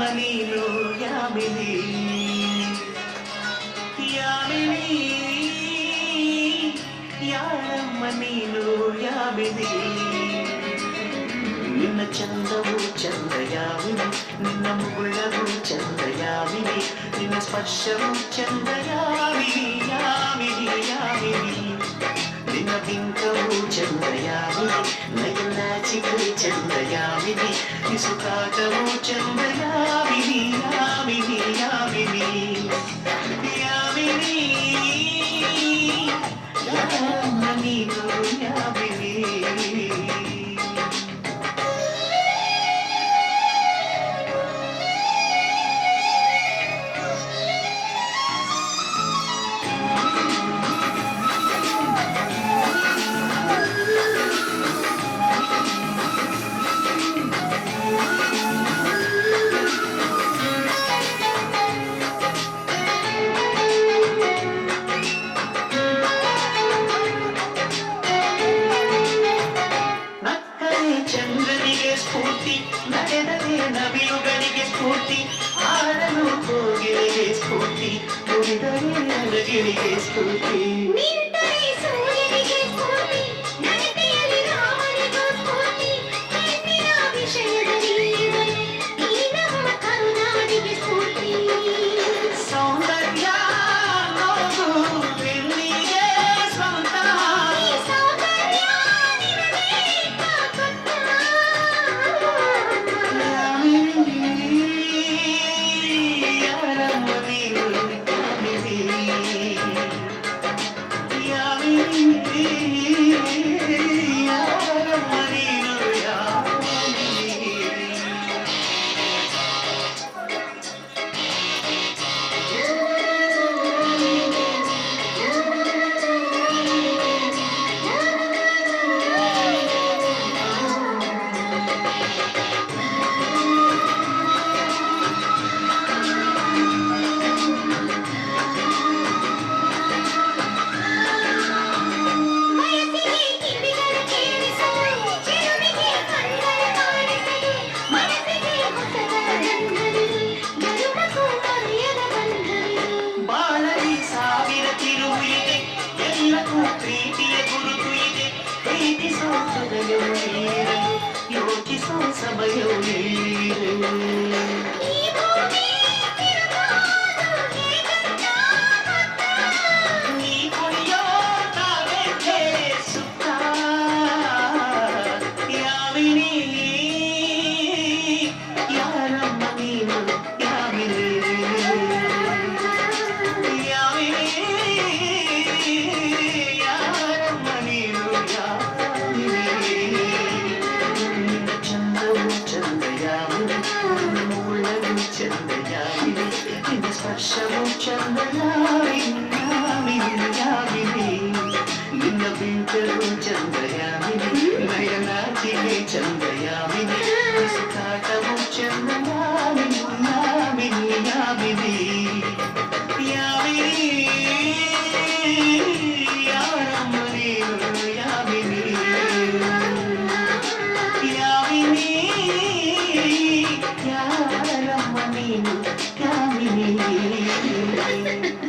యారమ్మ యామిని. యామిని యారమ్మ నీలో యామిని. నిన్న చందవు చందయామిని నిన్న ముగుళ్ళవు చందయామిని నిన్న స్పర్శవు చందయామిని యామిని యామిని. నిన్న పింకవు చందయామిని నయనాచికు చందయామిని ఇసుకాటము చందయామిని యామిని యామిని. ಸ್ಫೂರ್ತಿ ಆಡಲು ಕೋಗಿಲೆಗೆ ಸ್ಫೂರ್ತಿ ನುಡಿದರೆ ಅರಗಿಳಿಗೆ ಸ್ಫೂರ್ತಿ వర్షము చందనా విన్నా విన్నామిని నిన్న బింతరు చందయామిని నయనాచిని చందయామిని కాటము చందనా విన్నా విన్నామిని యామిని యారమ్మని యామిని యామిని యారమ్మ నేను యామిని. Thank you.